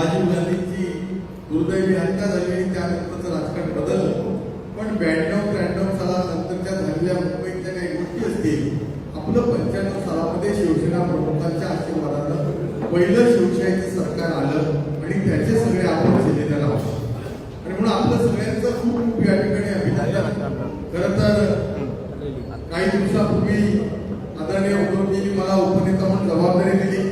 राजीव गांधींची दुर्दैवी हत्या झाली आणि त्यानंतरचं राजकारण बदललं. पण ब्याण्णव त्र्याण्णव सालानंतरच्या झालेल्या मुंबईच्या काही गोष्टी असतील आपलं पंच्याण्णव सालामध्ये शिवसेना प्रमुखांच्या आशीर्वादानं पहिलं शिवशाहीचं सरकार आलं आणि त्याचे सगळे आपण शिलेला लावले आणि म्हणून आपलं सगळ्यांचं खूप खूप या ठिकाणी अभिनंदन. खरं तर काही दिवसापूर्वी आदरणीय उद्धवजींनी मला उपनेता म्हणून जबाबदारी दिली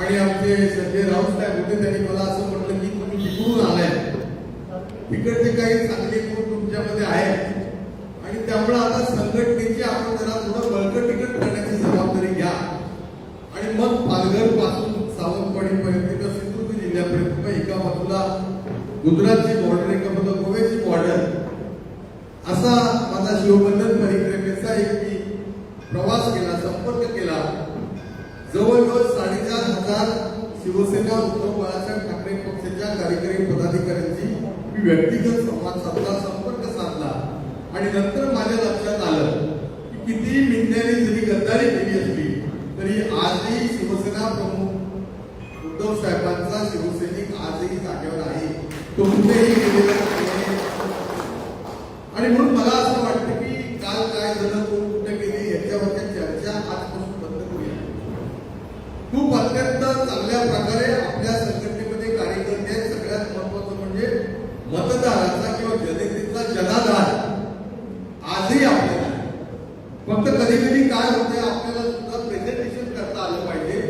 आणि आमचे संजय राऊत साहेब होते त्यांनी मला असं म्हटलं की तुम्ही तिकडून आलाय. तिकडचे काही चांगले गुण तुमच्यामध्ये आहेत? आणि त्यामुळे आता संघटनेची आपण जरा थोडं बळकटीकट करण्याची जबाबदारी घ्या. आणि मग पालघरपासून सावंतवाडीपर्यंत किंवा सिंधुदुर्ग जिल्ह्यापर्यंत किंवा एका बाजूला गुजरातची बॉर्डर एका बाजूला गोव्याची बॉर्डर असा माझा शिवबंधन परिक्रमेचा एक मी प्रवास केला संपर्क केला. जवळजवळ साडेचार हजार शिवसेना उद्धव बाळासाहेब ठाकरे पक्षाच्या कार्यकारी पदाधिकाऱ्यांची मी व्यक्तिगत संवाद साधला संपर्क साधला. आणि नंतर माझ्या लक्षात आलं की किती मिंद्याने जरी गद्दारी केली असली तरी आजही शिवसेना प्रमुख उद्धव साहेबांचा शिवसैनिक आजही जागेवर आहे. तो कुठेही गेलेला नाही. आणि म्हणून मला असं वाटतं की काल काय झालं कोण कुठे गेले याच्यावरच्या चर्चा आजपासून बंद करूया खूप अत्यंत चांगल्या प्रकारे आपल्या संघटनेमध्ये कार्यकर्ते आहेत सगळ्यात महत्वाचं म्हणजे मतदाराचा किंवा जनतेचा जनाधार आजही आपल्याला आहे. फक्त कधी कधी काय होते आपल्याला सुद्धा प्रेझेंटेशन करता आलं पाहिजे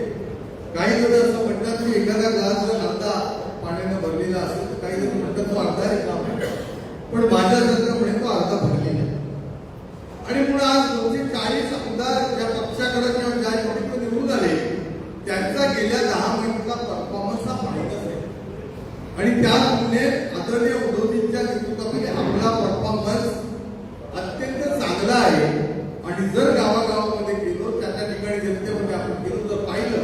काही जण असं म्हणतात की एखादा ग्लास जर अर्धा पाण्यानं भरलेला असेल तर काही जण म्हणतात तो अर्धा रिकामा आहे पण माझ्या जर म्हणे तो अर्धा भरलेला आहे आणि म्हणून आज दोनशे चाळीस आमदार ज्या पक्षाकडे किंवा ज्या पक्षाकडे निवडून आले त्यांचा गेल्या दहा महिन्याचा परफॉर्मन्स हा माहीतच आहे आणि त्या तुलनेत आदरणीय उद्धवजींच्या नेतृत्वाखाली आपला परफॉर्मन्स अत्यंत चांगला आहे. आणि जर गावागावामध्ये गेलो त्या त्या ठिकाणी जनतेमध्ये आपण गेलो जर पाहिलं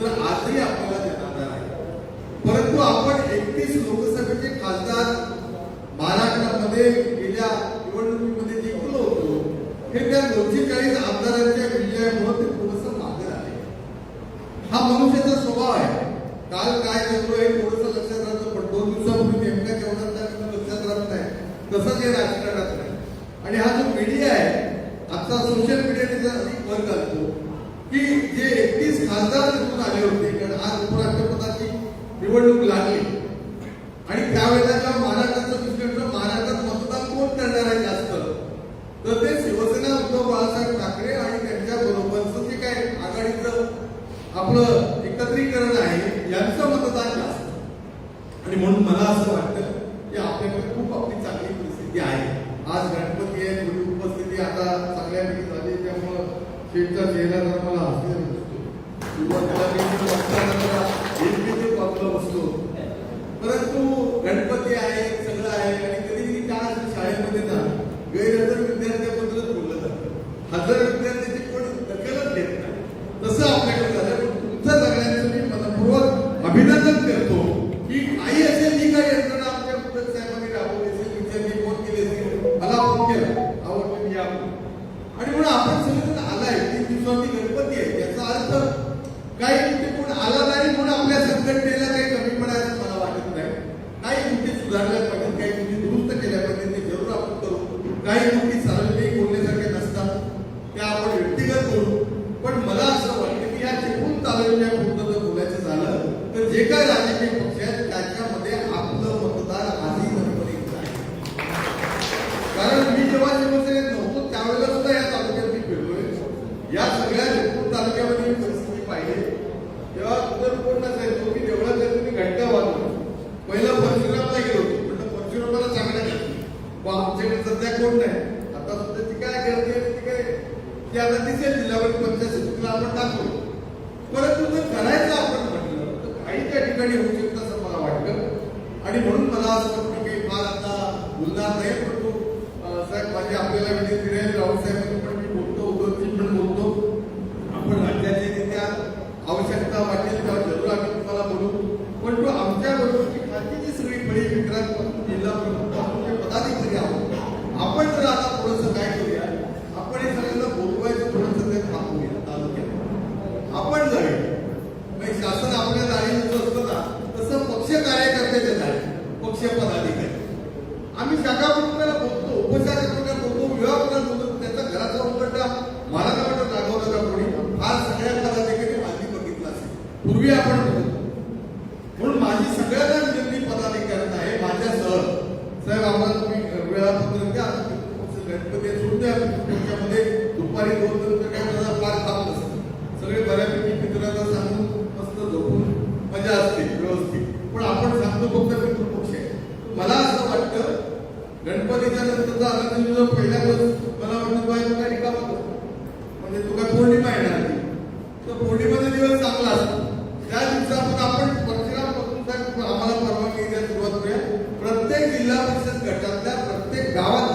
तर आजही आपल्याला देणार आहे. परंतु आपण एकतीस लोकसभेचे खासदार महाराष्ट्रामध्ये गेल्या निवडणुकीमध्ये जिंकलो होतो. हे त्या दोनशे चाळीस आमदारांच्या विजयामुळे ते थोडस मागे आहे हा मनुष्याचा स्वभाव आहे. काल काय झालं हे थोडंसं लक्षात राहतो. दोन दिवसापूर्वी नेमका जेवणात लक्षात राहत नाही. तसंच हे राजकारणात नाही आणि हा जो मीडिया आहे आता सोशल मीडिया त्याचा अधिक भर घालतो की जे एकतीस खासदार निवडून आले होते कारण आज उपराष्ट्रपतीची निवडणूक लागली. आणि त्यावेळेला ज्या महाराष्ट्राचं विश्लेषण महाराष्ट्रात मतदान कोण करणार आहे जास्त? तर ते शिवसेना उद्धव बाळासाहेब ठाकरे आणि त्यांच्या बरोबरचं जे काय आघाडीचं आपलं एकत्रीकरण आहे यांचं मतदान जास्त आणि म्हणून मला असं वाटतं की आपल्याकडे खूप आपली चांगली परिस्थिती आहे. आज गणपती आहे थोडी उपस्थिती आता चांगल्यापैकी झाली त्यामुळं शेठचा चेहरा जर मला हसलेला दिसतो सुरुवातीला मी बसतो परंतु गणपती आहे सगळं आहे आणि कधी कधी काय शाळेमध्ये ना गैरहजर विद्यार्थ्याबद्दलच बोललं जातं. हजर विद्यार्थी म्हणून आपण सगळं आलाय तीन दिवसांनी गणपती आहे याचा अर्थ काही तिथे कोण आला नाही म्हणून आपल्या संघटनेला काही कमी पडायचं मला वाटत नाही. काही गोष्टी सुधारल्या पाहिजेत काही गोष्टी दुरुस्त केल्या पाहिजेत ते जरूर आपण करू. काही गोष्टी सार्वजनिक बोलण्यासारख्या नसतात त्या आपण व्यक्तिगत करू पण मला असं वाटतं की या चिपून चालवलेल्या पुरतं जर बोलायचं झालं तर जे काय राजकीय पक्ष आहेत त्याच्यामध्ये आपलं मतदार आधी नंबरिंग आहे कारण मी जेव्हा शिवसेनेत नव्हतो त्यावेळेला सुद्धा या तालुक्यात मी फिरलोय या सगळ्या चिपळूण तालुक्यामध्ये मी परिस्थिती पाहिली तेव्हा तुझं आहे तो मी देवळात जातो मी घंटा वाजवतो पहिला परशुरामला गेलो होतो म्हटलं परशुरामाला चांगला करते मग आमच्याकडे सध्या कोण नाही? आता सुद्धा ती काय करते ती काय ती आता दिसेल जिल्हावर पंचायत समितीला आपण टाकतो परंतु जर करायचं आपण म्हटलं तर काही त्या ठिकाणी होऊ शकतं असं मला वाटतं. आणि म्हणून मला असं वाटतं की फार आता बोलणार नाही पण तो साहेब माझी आपल्याला विजय फिरायला जाऊ साहेबांनी पण मी बोलतो उद्धवजी पण बोलतो आपण राज्याचे नेते आहात. आवश्यकता वाटेल तेव्हा जरूर आम्ही तुम्हाला बोलू पण तो आमच्या बरोबरची खालची सगळी बळी विक्रांत जिल्हा प्रमुख आपण जे पदाधिकारी आहोत आपण जर आता थोडंसं काय करूया आपण हे सगळ्यांना बोलवायचं थोडंसं ते थांबूया तालुक्यात आपण जाऊया म्हणजे शासन आपल्या दारी असतं ना पूर्वी आपण बघत होतो. म्हणून माझी सगळ्यांना विनंती पदाधिकाऱ्यांना आहे माझ्यासह साहेब आम्हाला तुम्ही वेळापत्रक द्या त्याच्यामध्ये दुपारी दोन नंतर काय माझा फार काम नसतं सगळे बऱ्यापैकी मित्रांना सांगून मस्त झोपून मजा असते व्यवस्थित. पण आपण सांगतो फक्त पितृपक्ष आहे मला असं वाटतं गणपतीच्या नंतरचा आनंद जो पहिल्या दिवस मला वाटतं बाय तुला रिकामा म्हणजे तुला पौर्णिमा येणार नाही तर पौर्णिमेचा दिवस चांगला असतो. त्या दिवसापासून आपण परशुरामपासून साहेब आम्हाला परवानगी द्या सुरुवात करूया. प्रत्येक जिल्हा परिषद गटातल्या प्रत्येक गावात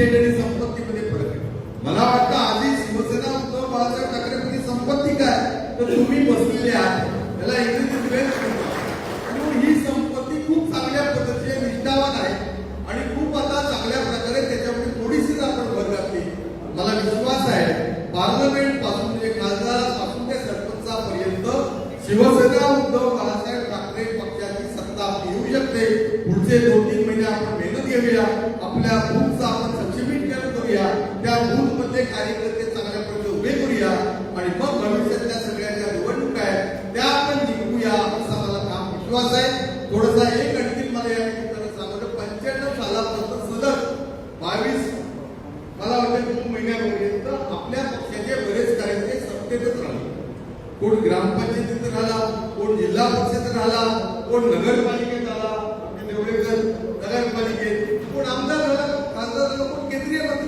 केलेली संपत्तीमध्ये फरक आहे मला वाटतं आधी शिवसेना उद्धव बाळासाहेब ठाकरेंची संपत्ती काय? तर तुम्ही बसलेले आहात. त्याला इंग्रजीत वेळ आणि म्हणून ही संपत्ती खूप चांगल्या पद्धतीने निष्ठावान आहे. आणि खूप आता चांगल्या प्रकारे त्याच्यामध्ये थोडीशीच आपण भर घातली. मला विश्वास आहे पार्लमेंटपासून म्हणजे खासदारापासून ते सरपंचापर्यंत शिवसेना उद्धव बाळासाहेब ठाकरे पक्षाची सत्ता येऊ शकते. पुढचे दोन तीन महिने आपण मेहनत घेऊया. आपल्या खूप आपण करूया त्या बूथ कार्यकर्ते चांगल्या प्रकारे उभे करूया आणि मग भविष्यातल्या सगळ्या ज्या निवडणुका आहेत त्या आपण जिंकूया असा मला काम विश्वास आहे. थोडासा एक आणखी मला या ठिकाणी सांगतो पंच्याण्णव सालापासून सलग बावीस मला वाटतं दोन महिन्यापर्यंत आपल्या पक्षाचे बरेच कार्यकर्ते सत्तेतच राहिले. कोण ग्रामपंचायतीत राहिला कोण जिल्हा परिषदेत राहिला कोण नगरपालिकेत आला आपले देवळेकर नगरपालिकेत कोण आमदार झाला खासदार झाला कोण केंद्रीय मंत्री